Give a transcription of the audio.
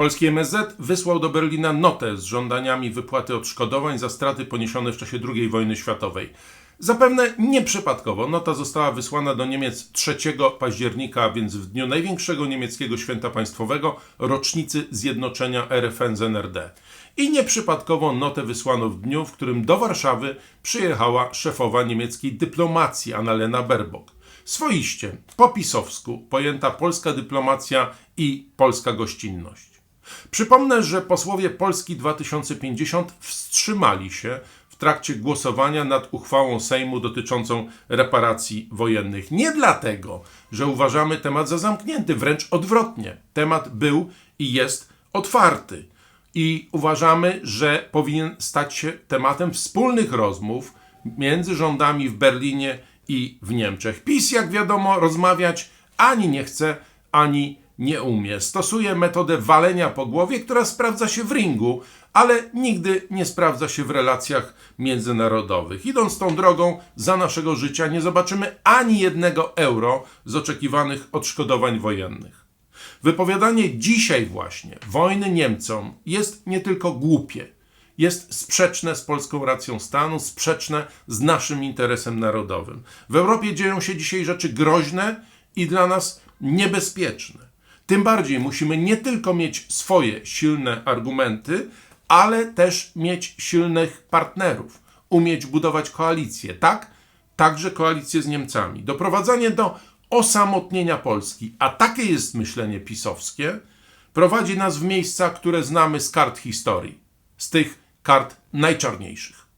Polski MSZ wysłał do Berlina notę z żądaniami wypłaty odszkodowań za straty poniesione w czasie II wojny światowej. Zapewne nieprzypadkowo nota została wysłana do Niemiec 3 października, więc w dniu największego niemieckiego święta państwowego, rocznicy zjednoczenia RFN z NRD. I nieprzypadkowo notę wysłano w dniu, w którym do Warszawy przyjechała szefowa niemieckiej dyplomacji Annalena Baerbock. Swoiście, po pisowsku, pojęta polska dyplomacja i polska gościnność. Przypomnę, że posłowie Polski 2050 wstrzymali się w trakcie głosowania nad uchwałą Sejmu dotyczącą reparacji wojennych. Nie dlatego, że uważamy temat za zamknięty, wręcz odwrotnie. Temat był i jest otwarty. I uważamy, że powinien stać się tematem wspólnych rozmów między rządami w Berlinie i w Niemczech. PiS, jak wiadomo, rozmawiać ani nie chce, ani nie umie. Stosuje metodę walenia po głowie, która sprawdza się w ringu, ale nigdy nie sprawdza się w relacjach międzynarodowych. Idąc tą drogą, za naszego życia nie zobaczymy ani jednego euro z oczekiwanych odszkodowań wojennych. Wypowiadanie dzisiaj właśnie wojny Niemcom jest nie tylko głupie, jest sprzeczne z polską racją stanu, sprzeczne z naszym interesem narodowym. W Europie dzieją się dzisiaj rzeczy groźne i dla nas niebezpieczne. Tym bardziej musimy nie tylko mieć swoje silne argumenty, ale też mieć silnych partnerów, umieć budować koalicje, tak? Także koalicję z Niemcami. Doprowadzanie do osamotnienia Polski, a takie jest myślenie pisowskie, prowadzi nas w miejsca, które znamy z kart historii, z tych kart najczarniejszych.